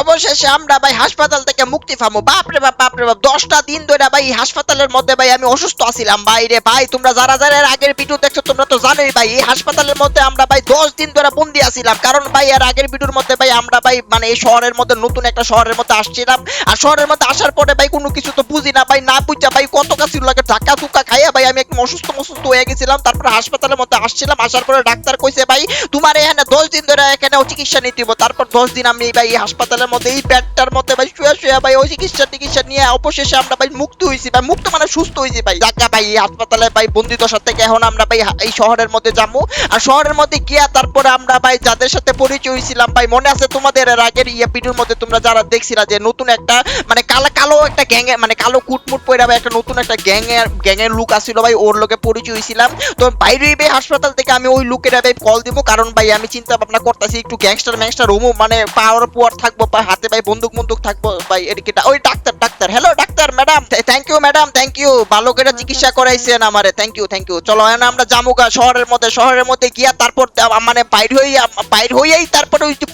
অবশেষে আমরা ভাই হাসপাতাল থেকে মুক্তি পাবো বাপরে বাপ বাপরে বাপ, দশটা দিন ধরে ভাই হাসপাতালের মধ্যে ভাই আমি অসুস্থ আছিলাম। বাইরে ভাই, তোমরা যারা যারা আগের ভিডিও দেখছ, তোমরা তো জানোই ভাই, এই হাসপাতালের মধ্যে আমরা ভাই দশ দিন ধরে বন্দি আছিলাম। কারণ ভাই এর আগের ভিডিওর মধ্যে ভাই আমরা ভাই মানে এই শহরের মধ্যে, নতুন একটা শহরের মধ্যে আসছিলাম। আর শহরের মধ্যে আসার পরে ভাই কোনো কিছু তো বুঝি না ভাই, না বুঝা ভাই কত কাছে লাগে ধাক্কা ধুক্কা খাইয়া ভাই আমি একদম অসুস্থ মসুস্থ হয়ে গেছিলাম। তারপরে হাসপাতালের মধ্যে আসছিলাম, আসার পরে ডাক্তার কইছে ভাই, তোমার এখানে দশ দিন ধরে এখানে চিকিৎসা নিতে। তারপর দশ দিন আমি ভাই এই হাসপাতালের মধ্যে, এই ব্যাডটার মধ্যে ভাই, শুয়ে শুয়ে ভাই, ওই চিকিৎসা টিকিৎসা নিয়ে অবশেষে আমরা ভাই মুক্ত হয়েছি ভাই, মুক্ত মানে সুস্থ হয়েছি ভাই। যাকে ভাই, এই হাসপাতালে ভাই বন্দি দশা থেকে এখন আমরা ভাই এই শহরের মধ্যে যাব। আর শহরের মধ্যে গিয়া তারপরে আমরা ভাই যাদের সাথে পরিচয় হয়েছিলাম ভাই, মনে আছে তোমাদের এর আগের ইয়ে ভিডিওর মধ্যে তোমরা যারা দেখছিলা যে নতুন একটা মানে কালো কালো একটা গ্যাংয়ে মানে কালো কুটমুট পরে ভাই একটা নতুন একটা গ্যাংয়ের গ্যাংয়ের লুক আসছিল ভাই, ওর লোকে পরিচয় হয়েছিলাম তো বাইরে ভাই হাসপাতাল থেকে আমি ওই লুকের ভাই কল দিব, কারণ ভাই আমি চিন্তা ভাবনা করতেছি একটু গ্যাংস্টার ম্যাংস্টার রুমু মানে পাওয়ার পুয়ার থাকব বা হাতে ভাই বন্দুক বন্দুক থাকব ভাই, এদিকে ওই doctor doctor. Hello doctor madam thank you madam thank you ভালো করে চিকিৎসা করাইছেন আমারে। থ্যাংক ইউ থ্যাংক ইউ চলো, এখন আমরা জামুকা শহরের মধ্যে। শহরের মধ্যে গিয়া তারপর মানে বাইর হই বাইর হইয়াই তারপরে ওই যে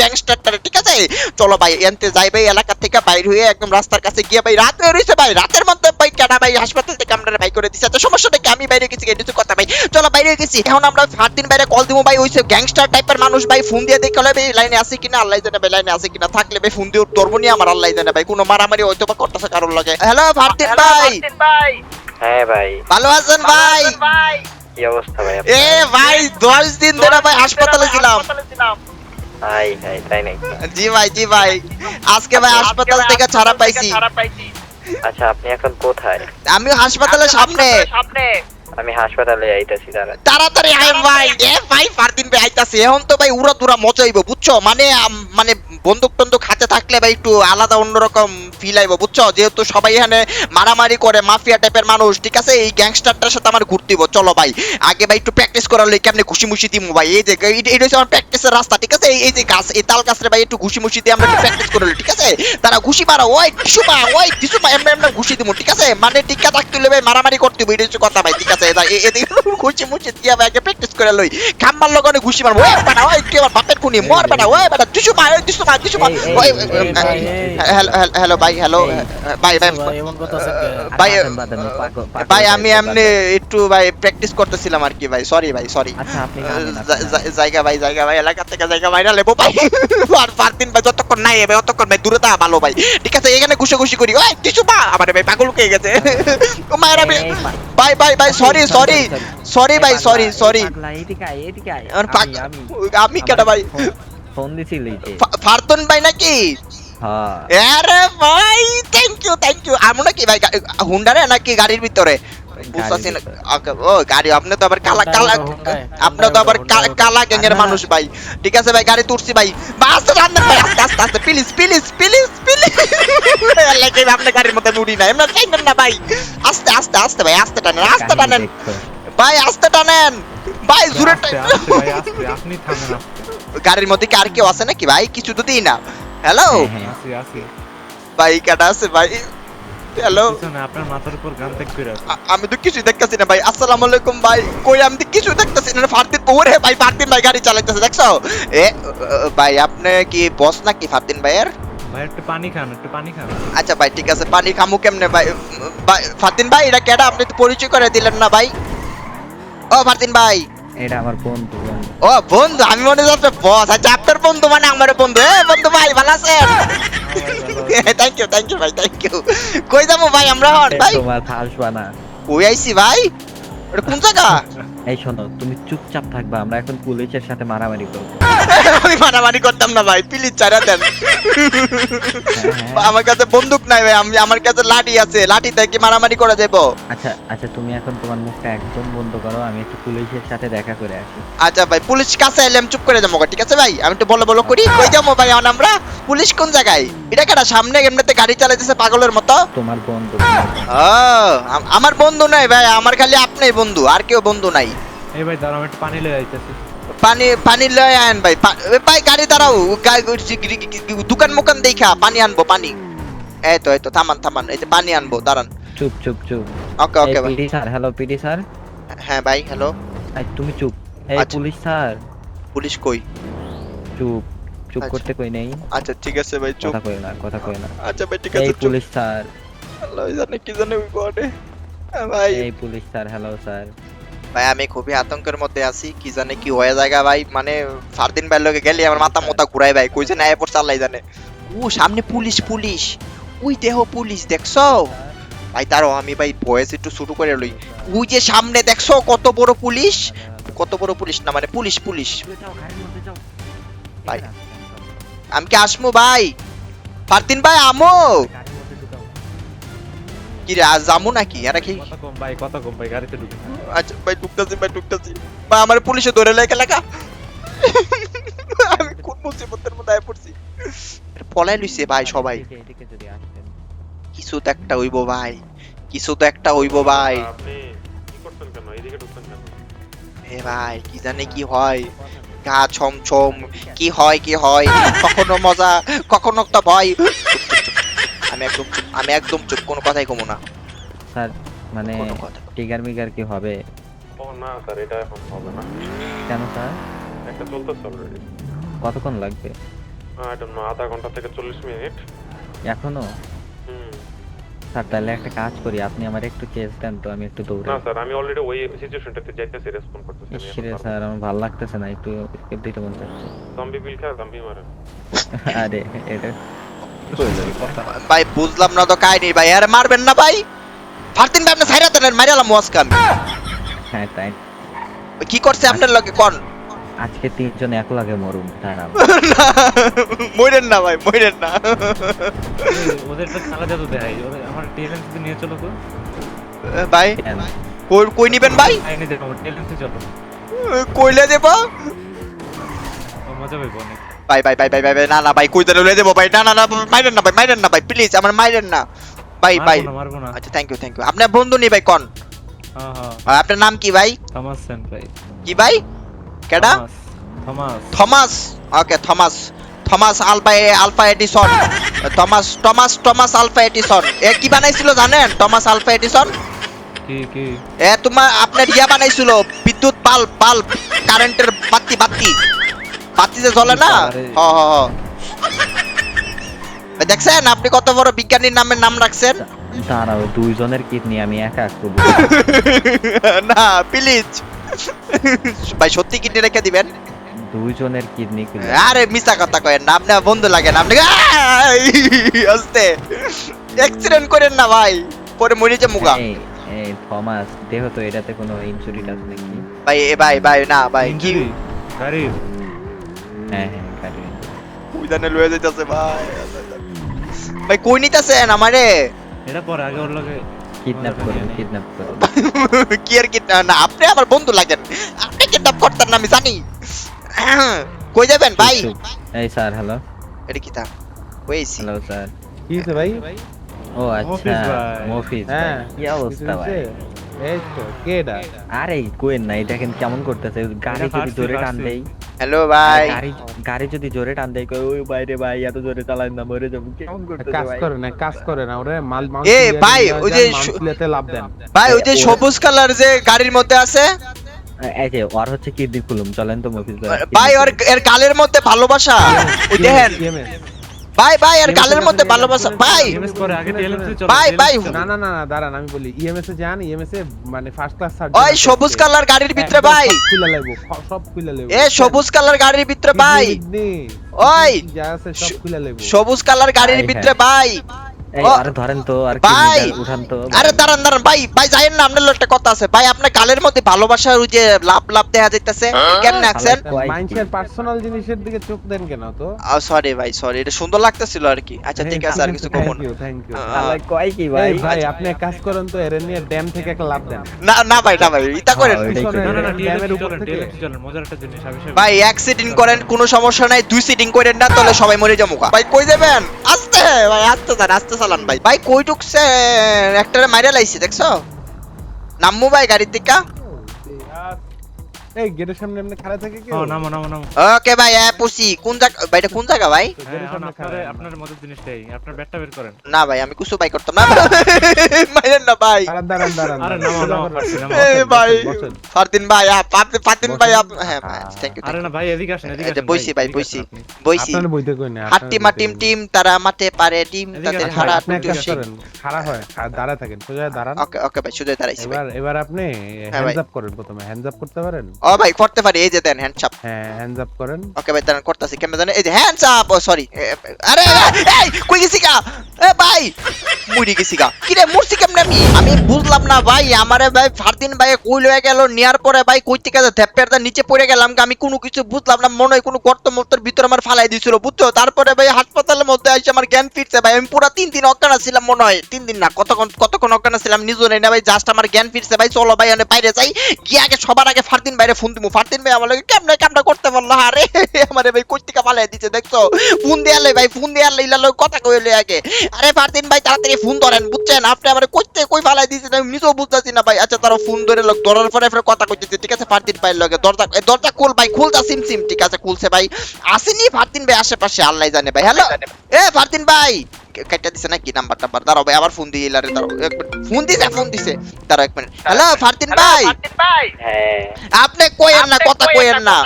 গ্যাংস্টারটারে ঠিক আছে? চলো ভাই, এনতে যাই ভাই, এলাকা থেকে বাইর হয়ে একদম রাস্তার কাছে গিয়ে ভাই, রাত হয়ে রয়েছে ভাই। রাতের মধ্যে ভাই, কেডা ভাই হাসপাতাল থেকে আমরা ভাই করে দিচ্ছে আচ্ছা সমস্যা নাকি আমি বাইরে গেছি কিছু কথা ভাই। চলো, বাইরে গেছি। এখন আমরা সাত দিন বাইরে কল দিব ভাই, ওই গ্যাংস্টার টাইপের মানুষ ভাই, ফোন দিয়ে দেখে ভাই লাইনে আছে কিনা? আল্লাহ জানে ভাই, লাইনে আছে কিনা? থাকলে ভাই ফোন দিয়ে ধরবো নি আমার আল্লাহ জানে ভাই কোনো মারামারি হয়তো বা করতেছে কারোর লাগে। হ্যালো ভারতীন ভাই। হ্যাঁ ভাই। ভালো আছেন ভাই? কি অবস্থা ভাই এ ভাই দশ দিন ধরে ভাই হাসপাতালে ছিলাম। হাই হাই তাই নাকি? জি ভাই জি ভাই। আজকে ভাই হাসপাতাল থেকে ছাড়া পাইছি। আচ্ছা আপনি এখন কোথায়? আমি হাসপাতালের সামনে। সামনে। আমি হাসপাতালে আইতাছি দাঁড়া তাড়াতাড়ি আয় ভাই। এ ভাই ভাই আইতাছে। এখন তো ভাই উড়া দুরা মচাইব বুঝছ? মানে মানে বন্দুক টন্দুক হাতে থাকলে ভাই একটু আলাদা অন্যরকম ফিল আইব বুঝছ? যেহেতু সবাই এখানে মারামারি করে মাফিয়া টাইপের মানুষ ঠিক আছে? এই গ্যাংস্টারটার সাথে আমার ঘুরতে হইবো। চলো ভাই আগে ভাই একটু প্র্যাকটিস করার লই কেমনে ঘুষি মুষি দিমু ভাই? এই যে এই- এটা হচ্ছে আমার প্র্যাকটিসের রাস্তা ঠিক আছে? এই- এই যে গাছ এই তাল গাছরে ভাই একটু ঘুষি মুষি দিয়ে আমরা একটু প্র্যাকটিস করে লই ঠিক আছে? তারা ঘুষি মারা ওই কিছু মা ওই দিশুমা এমনি এমনি ঘুষি দিমু ঠিক আছে? মানে টিকা থাকতে হইলে ভাই মারামারি করতে হইব এটা হচ্ছে কথা ভাই ঠিক আছে? এদিকে ঘুষি মুষি দিয়ে ভাই আগে প্র্যাকটিস করে লই। ঘুষি মারবো। ওই ওই বাপের খুনি? মর ওই ওই ওই ভাই। হ্যালো হ্যালো ভাই হ্যালো ভাই ভাই ভাই, আছে? ভাই, ভাই হয়ে আমি এমনি একটু ভাই প্র্যাকটিস করতেছিলাম আর কি ভাই সরি ভাই সরি আচ্ছা। জায়গা ভাই জায়গা ভাই এলাকা থেকে জায়গা ভাইরা লেবো ভাই। আর দিন ভাই যতক্ষণ নাই ভাই অতক্ষণ ভাই দূরে তা ভালো ভাই। ঠিক আছে এখানে ঘুষে ঘুষি করি। ওই কিছু বা আমার ভাই পাগল কে গেছে। ও মায়ের আমি ভাই ভাই ভাই সরি সরি সরি এই ভাই সরি সরি আমি- কেটা ভাই? ফোন- দিছিলি ফারতন ভাই নাকি? হ্যাঁ। আরে ভাই থ্যাংক ইউ থ্যাংক ইউ আমরা নাকি ভাই হুন্ডারে নাকি গাড়ির ভিতরে? বুঝতেছি না ও গাড়ি আপনি তো আবার কালা কালা আপনি তো আবার কালা আরে মানুষ ভাই। ঠিক আছে ভাই গাড়ি তুলছি ভাই। বা আস্তে রান্না ভাই আস্তে আস্তে আস্তে প্লিজ প্লিজ প্লিজ প্লিজ। লাগে আপনি গাড়ির মধ্যে মুড়ি না এমন টাইমেন না ভাই। আস্তে আস্তে আস্তে ভাই আস্তে টানেন আস্তে টানেন। ভাই আস্তে টানেন। ভাই জোরে আপনি থামেন গাড়ির মধ্যে কি আর কেউ আছে নাকি ভাই? কিছু তো দিই না। হ্যালো হ্যাঁ। ভাই কাটা আছে ভাই। হ্যালো আপনার মাথার উপর গান আমি তো কিছুই দেখতেছি না ভাই। আসসালামু আলাইকুম ভাই। কই আমি তো কিছুই দেখতেছি না। ফারদিন ওরে ভাই ফারদিন ভাই গাড়ি চালাইতেছে দেখছ? এ ভাই আপনি কি বস নাকি ফারদিন ভাইয়ের? ভাই একটু পানি খান একটু পানি খান। আচ্ছা ভাই ঠিক আছে। পানি খামু কেমনে ভাই? ফারদিন ভাই এটা কেডা? আপনি তো পরিচয় করে দিলেন না ভাই। ও ফারদিন ভাই। এটা আমার বন্ধু। ও বন্ধু আমি মনে হচ্ছে আপনার বস। আচ্ছা আপনার বন্ধু মানে আমার বন্ধু। এ বন্ধু ভাই ভালো আছেন? থ্যাংক ইউ থ্যাংক ইউ ভাই থ্যাংক ইউ কই যাব ভাই আমরা হন ভাই তোমার হাসবা না ওই আইছি ভাই এটা কোন জায়গা এই শোনো তুমি চুপচাপ থাকবা আমরা এখন পুলিশের সাথে মারামারি করব। আমি মারামারি করতাম না ভাই প্লিজ ছাড়া দেন। হ্যাঁ। আমার কাছে বন্দুক নাই ভাই আমি আমার কাছে লাঠি আছে লাঠি থেকে মারামারি করা যাব আচ্ছা আচ্ছা তুমি এখন তোমার মুখটা একদম বন্ধ করো আমি একটু পুলিশের সাথে দেখা করে আসি। আচ্ছা ভাই পুলিশ কাছে এলাম চুপ করে যাব ঠিক আছে ভাই? আমি একটু বলো বলো করি কই যাব ভাই এখন আমরা? পুলিশ কোন জায়গায়? এটা কেটা সামনে এমনিতে গাড়ি চালাইতেছে পাগলের মতো? তোমার বন্ধু। ও আমার বন্ধু নাই ভাই আমার খালি আপনি বন্ধু আর কেউ বন্ধু নাই। এই ভাই দাঁড়াও আমি একটু পানি লয়ে যাইতেছি পানি পানি লয় আন ভাই ভাই গাড়ি দাঁড়াও দোকান মোকান দেখা পানি আনব পানি। এই তো এই তো থামান থামান এই যে পানি আনব দাঁড়ান। চুপ চুপ চুপ। ওকে ওকে ভাই। PD sir hello PD sir. হ্যাঁ ভাই হ্যালো। এই তুমি চুপ। এই আচ্ছা। Police sir. পুলিশ কই? চুপ চুপ আচ্ছা। করতে কই নেই। আচ্ছা ঠিক আছে ভাই চুপ। কথা কই না কথা কই না। আচ্ছা ভাই ঠিক আছে পুলিশ স্যার। আল্লাহ জানে কি জানে ওই বটে। ভাই। এই পুলিশ স্যার হ্যালো স্যার। ভাই, আমি খুবই আতঙ্কের মধ্যে আছি, কি জানে কি হয়ে জায়গা, ভাই। মানে ফারদিন ভাইয়ের লগে গেলে, আমার মাথা মোতা ঘুরাই ভাই। কই যে না এরপর চালাই জানে। ও, সামনে পুলিশ পুলিশ। ওই দেহ পুলিশ, দেখছ? ভাই তারও আমি, ভাই, ভয়েস একটু শুরু করে লই। ওই যে সামনে, দেখছ? কত বড় পুলিশ? কত বড় পুলিশ না মানে পুলিশ পুলিশ। ভাই। আমি কি আসমু, ভাই? ফারদিন, ভাই, আমো? কি রে আজ নাকি? এরা কি কত কম ভাই কত কম ভাই গাড়িতে ঢুকে আচ্ছা ভাই ঢুকতেছি ভাই ঢুকতেছি। ভাই আমার পুলিশে ধরে লেগে লেখা। আমি কোন মুসিবতের মধ্যে আয় পড়ছি? পলাই লইছে ভাই সবাই। এদিকে যদি আসতেন কিছু তো একটা হইব ভাই। কিছু তো একটা হইব ভাই। আপনি কি করছেন কেন? এইদিকে ঢুকছেন কেন? এ ভাই কি জানে কি হয়। গা ছম ছম কি হয় কি হয়। কখনো মজা কখনো তো ভয়। আমি একদম চুপ আমি একদম চুপ কোনো কথাই কমু না। স্যার মানে কথা টিগার মিগার কি হবে? ও না স্যার এটা এখন হবে না। কেন স্যার? একটা চলতেছে অলরেডি কতক্ষণ লাগবে? এটা আধা ঘণ্টা থেকে চল্লিশ মিনিট। এখনও? হুম। স্যার তাহলে একটা কাজ করি আপনি আমার একটু চেস দেন তো আমি একটু দৌড়ে না স্যার আমি অলরেডি ওই সিচুয়েশনটাতে যাইতেছি রেসপন্ড করতেছি আমি ইসরে স্যার আমার ভালো লাগতেছে না একটু স্কেপ দিতে মন চাচ্ছে। জম্বি বিল খায় জম্বি মারে। আরে এটা ভাই বুঝলাম না তো কাহিনী ভাই। আরে মারবেন না ভাই। ফারদিন ভাই আপনি সাইরা দেন মারিয়ালাম আজকে আমি হ্যাঁ তাই। কি করছে আপনার লগে? কোন? আজকে তিনজন এক লাগে মরুম দাঁড়াও। মরেন না ভাই মরেন না। ওদের তো খেলা যাতো দেখাই আমার টেলেন্স নিয়ে চলো তো। ভাই কই কই নিবেন ভাই? আইনে দেখো টেলেন্সে চলো। কইলে দেব মজা পাইবো অনেক। ভাই ভাই ভাই ভাই ভাই না না ভাই কই দেন লয়ে দেব ভাই। না না না মাইরেন না ভাই মাইরেন না ভাই প্লিজ আমার মাইরেন না। ভাই ভাই। মারবো না। আচ্ছা থ্যাংক ইউ থ্যাংক ইউ আপনার বন্ধু নি ভাই কোন? হ্যাঁ হ্যাঁ। আপনার নাম কি ভাই? থমাস সেন ভাই। কি ভাই? কেডা? Thomas Thomas. Okay Thomas. Thomas Alva Alva Edison. Thomas Thomas Thomas Alva Edison. এ কি বানাইছিল জানেন? Thomas Alva Edison? কি কি? এ তোমার আপনার ইয়া বানাইছিল বিদ্যুৎ বাল্ব বাল্ব কারেন্টের বাতি বাতি। বাতি যে জ্বলে না? হ হ হ। দেখছেন? আপনি কত বড় বিজ্ঞানীর নামের নাম রাখছেন? দাঁড়াও দুইজনের কিডনি আমি একা করব। না প্লিজ ভাই সত্যি কিডনি রেখে দিবেন? দুইজনের কিডনি আরে মিছা কথা কয়েন না। আপনার বন্ধু লাগেন আপনি! আস্তে। অ্যাক্সিডেন্ট করেন না ভাই। পরে মরে যে মুগা এই থমাস দেহ তো এটাতে কোনো ইনসুরিট আছে নাকি? ভাই এ ভাই ভাই না ভাই কি? হ্যাঁ হ্যাঁ গাড়ি উইদানে লয়ে যাইতাছে ভাই। ভাই কই নিতাছেন আমারে? এটা পরে আগে ওর লগে কিডন্যাপ করুন কিডন্যাপ করুন। কি আর কি না আপনি আমার বন্ধু লাগেন। আপনি কিডন্যাপ করতেন না আমি জানি। কই যাবেন ভাই। এই স্যার হ্যালো এটা কি তা? Hello sir. কি হয়েছে ভাই? ও আচ্ছা মফিজ ভাই। হ্যাঁ কি অবস্থা ভাই? এই তো কে এটা? আরে কোয়েন না এটা দেখেন কেমন করতেছে? গাড়ি যদি জোরে টান। দেই। হ্যালো ভাই গাড়ি গাড়ি যদি জোরে টান দেয় কই ওই বাইরে ভাই এত জোরে চালায় না মরে যাব কেমন করতে কাজ করে না কাজ করে না ওরে মাল মাল এ, ভাই, ওই যে শুলেতে লাভ দেন ভাই ওই যে সবুজ কালার যে গাড়ির মধ্যে আছে এই ওর হচ্ছে কি খুলুম চলেন তো মফিজ ভাই ভাই ওর এর কালের মধ্যে ভালোবাসা ওই দেখেন ভাই ভাই আর গালের মধ্যে ভালোবাসা ভাই। এমএস করে আগে টেলেন্সে চলো ভাই, ভাই। না না না না দাঁড়ান আমি বলি ইএমএস এ যান ইএমএস এ মানে ফার্স্ট ক্লাস সার্জন ওই সবুজ কালার গাড়ির ভিতরে ভাই। খুলে লাইবো সব খুলে লাইবো এ সবুজ কালার গাড়ির ভিতরে ভাই। ওই, যা আছে সব খুলে লাইবো সবুজ কালার গাড়ির ভিতরে ভাই। আরে ধরেন তো আর ভাই। উঠান তো আরে দাঁড়ান দাঁড়ান ভাই ভাই যাইেন না আপনার একটা কথা আছে। ভাই আপনার গালের মধ্যে ভালোবাসার ওই যে লাভ লাভ দেখা যাইতেছে। কেমন আছেন মাইন্ডসের পার্সোনাল জিনিসের দিকে চোখ দেন কেন তো? সরি ভাই সরি এটা সুন্দর লাগতেছিল আর কি। আচ্ছা ঠিক আছে আর কিছু common thank you thank you আল্লাহ কয় কি ভাই? ভাই আপনি এক কাজ করেন তো এর নিয়ে ড্যাম থেকে একটা লাভ দেন। না না ভাই না ভাই এটা করেন। ওইটাই পিছনে করি। না না না ড্যামের উপর থেকে। মজার একটা জিনিস ভাই এক সিটিং করেন কোনো সমস্যা নাই দুই সিটিং করেন না তাহলে সবাই মরে যাব ভাই কই যাবেন? আস্তে ভাই আস্তে চান আস্তে চালান ভাই। ভাই কই ঢুকছেন? একটারে মাইরা লাইছে, দেখছ? নামমু ভাই গাড়ির দিকা। এই গেটের সামনে এমনি খাড়া থাকে কি হ্যাঁ নামো নামো নামো। ওকে ভাই হ্যাঁ পুষি। কোন জায়গা ভাই এটা কোন জায়গা ভাই? হ্যাঁ আপনার আপনার মদের জিনিসটাই আপনার ব্যাটটা বের করেন। না ভাই আমি কিছু বাই করতাম না। মাইরেন না ভাই। দাঁড়ান দাঁড়ান আরে নামো নামো নামো। ভাই বসেন। ফারদিন ভাই আপ ফারদিন ভাই আপ হ্যাঁ ভাই থ্যাংক ইউ আরে না ভাই এদিকে আসেন এদিকে আসেন বইছি ভাই, বইছি। আপনি। বইছি আপনার বইতে কই না হাট্টি মা টিম টিম তারা মাঠে পারে টিম তাদের হারা আপনি টুটু করেন খাড়া হয় দাঁড়ায় থাকেন সোজা দাঁড়ান। ওকে ওকে ভাই শুধু দাঁড়াইছি এবার এবার আপনি হ্যাঁ, হ্যান্ডস আপ করেন প্রথমে হ্যান্ডস আপ করতে পারেন? ও ভাই করতে পারি এই যে দেন হ্যান্ডসাপ হ্যাঁ হ্যান্ডস আপ করেন। ওকে ভাই দাঁড়ান করতেছি কেমনে জানেন এই যে হ্যান্ডস আপ ও সরি আরে এই কই গেছি এ ভাই! মুড়ি গেছি গা কি রে মুরছি কেমনে আমি? আমি বুঝলাম না ভাই, আমারে ভাই, ফারদিন ভাই কই লয়ে গেল, নেয়ার পরে ভাই কই থেকে দা নিচে পড়ে গেলাম আমি কোনো কিছু বুঝলাম না, মনে হয় কোনো গর্ত ভিতরে আমার ফালাই দিছিল, বুঝছ? তারপরে ভাই হাসপাতালের মধ্যে এসে আমার জ্ঞান ফিরছে ভাই, আমি পুরো তিন দিন অজ্ঞান ছিলাম মনে হয়। তিন দিন না, কতক্ষণ কতক্ষণ অজ্ঞান ছিলাম নিজও নেই না ভাই জাস্ট আমার জ্ঞান ফিরছে ভাই, চলো ভাই, আমি বাইরে যাই। গিয়ে আগে সবার আগে ফারদিন বাইরে ফোন দিমু। ফারদিন ভাই আমার কেমনে কেমনে করতে পারল আরে, আমারে ভাই কই থেকে পালাই দিছে, দেখছ? ফোন দেয়ালে ভাই ফোন দেয়ালে ইলা লগে কথা কইলে আগে। আরে ফারদিন ভাই, তাড়াতাড়ি ফোন ধরেন বুঝছেন? আপনি আমারে কই থেকে কই পালাই দিছেন আমি নিজেও বুঝতাছি না ভাই। আচ্ছা তারা ফোন ধরে লোক ধরার পরে ফের কথা কইতেছে ঠিক আছে? ফারদিন ভাই লগে। দরজা দরজা খুল ভাই খুলতা সিম সিম ঠিক আছে? খুলছে ভাই। আসেনি ফারদিন ভাই আশেপাশে আল্লাহ জানে ভাই। হ্যালো এ ফারদিন ভাই! কাইটা দিছে নাকি নাম্বার টাম্বার? দাঁড়াও ভাই আবার ফোন দিয়ে ইলারে দাঁড়াও। এক মিনিট। ফোন দিছে ফোন দিছে। দাঁড়াও এক মিনিট। হ্যালো ফারদিন ভাই! হ্যাঁ। আপনি কইেন না কথা কইেন না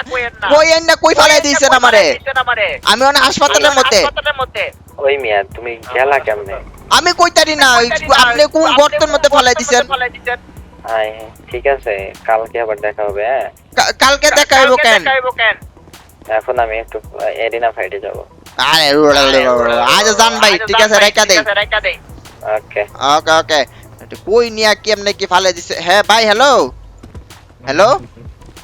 কইেন না। কই ফালাই দিয়েছেন আমারে? আমি অনেক হাসপাতালের মধ্যে। ওই মিয়া তুমি গেলা কেমনে? আমি কইতারি না আপনি কোন গর্তের মধ্যে ফালাই দিছেন? ঠিক আছে কালকে আবার দেখা হবে হ্যাঁ? কালকে দেখা হইব কেন? এখন আমি একটু এরিনা ফাইটে যাব। আরে আজ জান ভাই ঠিক আছে রেখা দেই। ওকে। ওকে ওকে। কই নিয়া কেমনে কি ফালাই দিছে? হ্যাঁ ভাই হ্যালো? হ্যালো?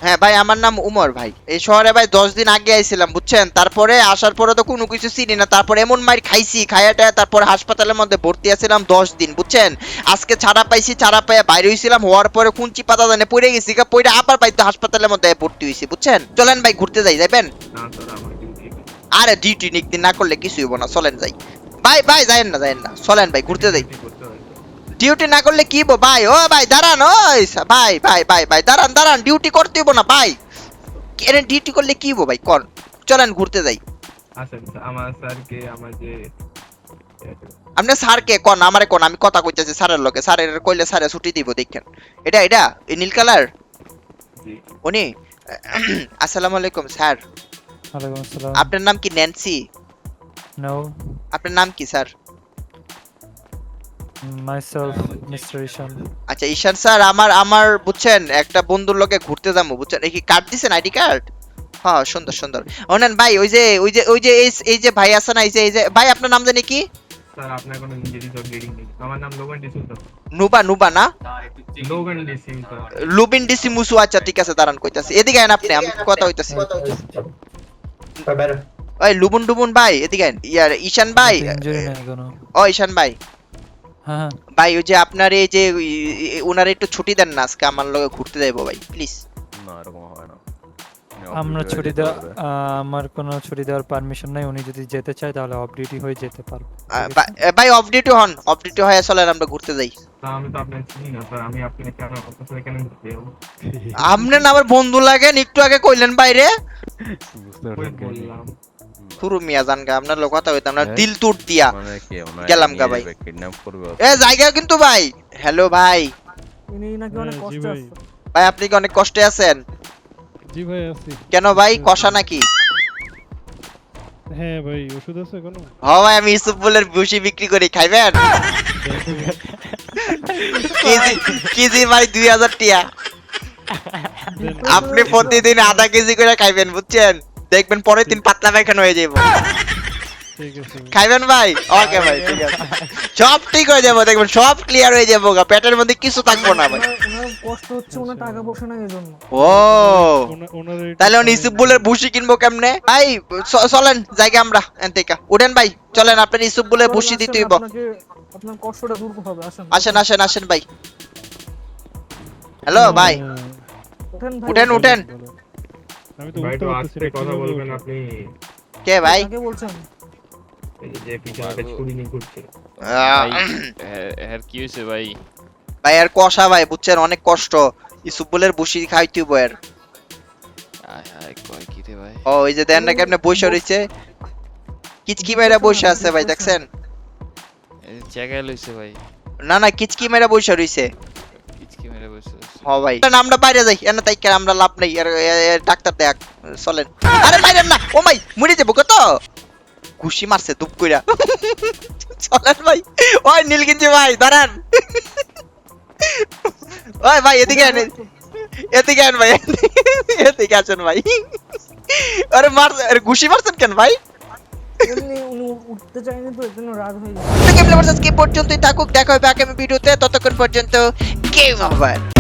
হ্যাঁ ভাই আমার নাম উমর ভাই। এই শহরে ভাই দশ দিন আগে আইছিলাম বুঝছেন? তারপরে আসার পরে তো কোনো কিছু চিনি না। তারপর এমন মাইর খাইছি খাইয়াটা তারপর হাসপাতালের মধ্যে ভর্তি আছিলাম দশ দিন বুঝছেন? আজকে ছাড়া পাইছি ছাড়া পাইয়া বাইরে হইছিলাম হওয়ার পরে কুঞ্চি পাতা জানে পড়ে গেছি পড়ে আবার ভাই তো হাসপাতালের মধ্যে ভর্তি হয়েছি বুঝছেন? চলেন ভাই ঘুরতে যাই যাইবেন? আরে ডিউটি নিক দিন না করলে কিছুই হইব না চলেন যাই। ভাই ভাই যাইন না যাইন না চলেন ভাই ঘুরতে যাই। ডিউটি না করলে কি ভাই ও ভাই দাঁড়ান ওই ভাই ভাই ভাই ভাই দাঁড়ান দাঁড়ান ডিউটি করতে হইব না ভাই। এনে ডিউটি করলে কি ভাই কর। চলেন ঘুরতে যাই। আমার স্যারকে আমার যে আপনি স্যারকে কোন আমারে কোন আমি কথা কইতেছি স্যারের লোকে স্যারের কইলে স্যারে ছুটি দিব দেখেন। এটা এটা এই নীল কালার? জি। উনি? আসসালামু আলাইকুম স্যার। ওয়ালাইকুম আসসালাম। আপনার নাম কি ন্যান্সি? নো আপনার নাম কি স্যার? মাইসেলফ মিস্টার ঈশান আচ্ছা ঈশান স্যার আমার আমার বুঝছেন একটা বন্ধুর লোকে ঘুরতে যাব বুঝছেন? এই কি কার্ড দিছেন আইডি কার্ড হ্যাঁ সুন্দর সুন্দর। অনেন ভাই ওই যে ওই যে ওই যে এই- এই যে ভাই আছে না এই যে এই যে ভাই আপনার নাম জানি কি? স্যার আপনার কোনো নিজেরই জব লিডিং নেই। আমার নাম লোগান ডিসিউজা নুবা নুবা না? লোগান ডিসিউজা লুবিন ডিসি মুসু আচ্ছা ঠিক আছে দাঁড়ান কইতাছি। এদিকে আইন আপনি আমি কথা হইতাছি ওই লুবুন ডুবুন ভাই এদিকে আইন। ইয়ার ঈশান ভাই ও ঈশান ভাই। ভাই ওই যে আপনার এই যে ওনার একটু ছুটি দেন না আজকে আমার লগে ঘুরতে যাইবো ভাই প্লিজ না এরকম হয় না। আমরা ছুটি দেওয়া আমার কোনো ছুটি দেওয়ার পারমিশন নাই উনি যদি যেতে চায় তাহলে অফ ডিউটি হয়ে যেতে পারবে। ভাই অফ ডিউটি হন অফ ডিউটি হয়ে চলেন আমরা ঘুরতে যাই। আমি তো আপনার চিনি না স্যার আমি আপনাকে কেন আপনার সাথে কেন ঘুরতে যাব? আপনি না আমার বন্ধু লাগেন একটু আগে কইলেন বাইরে। বুঝতে ওই পুরো মিয়া জান গা আপনার লোক কথা না হ্যাঁ? দিল তুট দিয়া। গেলাম গা ভাই। kidnap করবে এ জায়গা কিন্তু ভাই। হ্যালো ভাই। ইনি নাকি অনেক হ্যাঁ, কষ্ট ভাই। আছে। ভাই আপনি কি অনেক কষ্টে আছেন? জি ভাই আছি। কেন ভাই কষা নাকি? হ্যাঁ ভাই ওষুধ আছে কোনো হ ভাই আমি ইউসুফ বলের ভুসি বিক্রি করি খাইবেন? কেজি কেজি ভাই দুই হাজার টিয়া। আপনি প্রতিদিন আধা কেজি করে খাইবেন বুঝছেন? দেখবেন পরের দিন পাতলা পায়খানা হয়ে যাব খাইবেন ভাই? ওকে ভাই ঠিক আছে। সব ঠিক হয়ে যাব দেখবেন সব ক্লিয়ার হয়ে যাব গা। পেটের মধ্যে কিছু থাকব না ভাই। ওনার ওনার কষ্ট হচ্ছে ওনার টাকা পয়সা নাই এজন্য। ও। তাহলে উনি ইসুফ বুলের ভুসি কিনবো কেমনে? ভাই চলেন জায়গা আমরা এনতেকা। উঠেন ভাই চলেন আপনার ইসুফ বুলের ভুসি দিতে হইব। আপনার কষ্টটা দূর হবে আসেন। আসেন আসেন আসেন ভাই। হ্যালো ভাই। ওঠেন ভাই। উঠেন উঠেন। আমি ভাই একটু আস্তে কথা বলবেন আপনি? কে ভাই? কাকে বলছেন? এই যে পিছনে ছুরি নিয়ে ঘুরছে। আহ, এর কি হয়েছে ভাই? ভাই আর কষা ভাই বুঝছেন অনেক কষ্ট। ইসুফ বুলের ভুসি খাইতে এর। ও ওই যে দেন না কেমনে বসে রইছে? কিচকি মেয়েরা বসে আছে ভাই দেখছেন? জায়গায় লইছে ভাই। না না কিচকি মেয়েরা বসে রইছে। হ ভাই আমরা বাইরে যাই। এনে তাই আমরা লাভ নেই। এ- এ- ডাক্তার দেখ চলেন। আরে বাইরে না। ও ভাই মরে যাব কত? ঘুষি মারছে দুপ কইরা। চলেন ভাই। ওই নীলগিঞ্জি ভাই দাঁড়ান। ওই ভাই এদিকে আন এদিকে আন ভাই এদিকে আসেন ভাই। আরে মার আরে ঘুষি মারছেন কেন ভাই? উঠতে চায়নি তো এর জন্য রাগ হয়ে গেছে। পর্যন্তই থাকুক দেখা হবে আগামী ভিডিওতে। ততক্ষণ পর্যন্ত গেম ওভার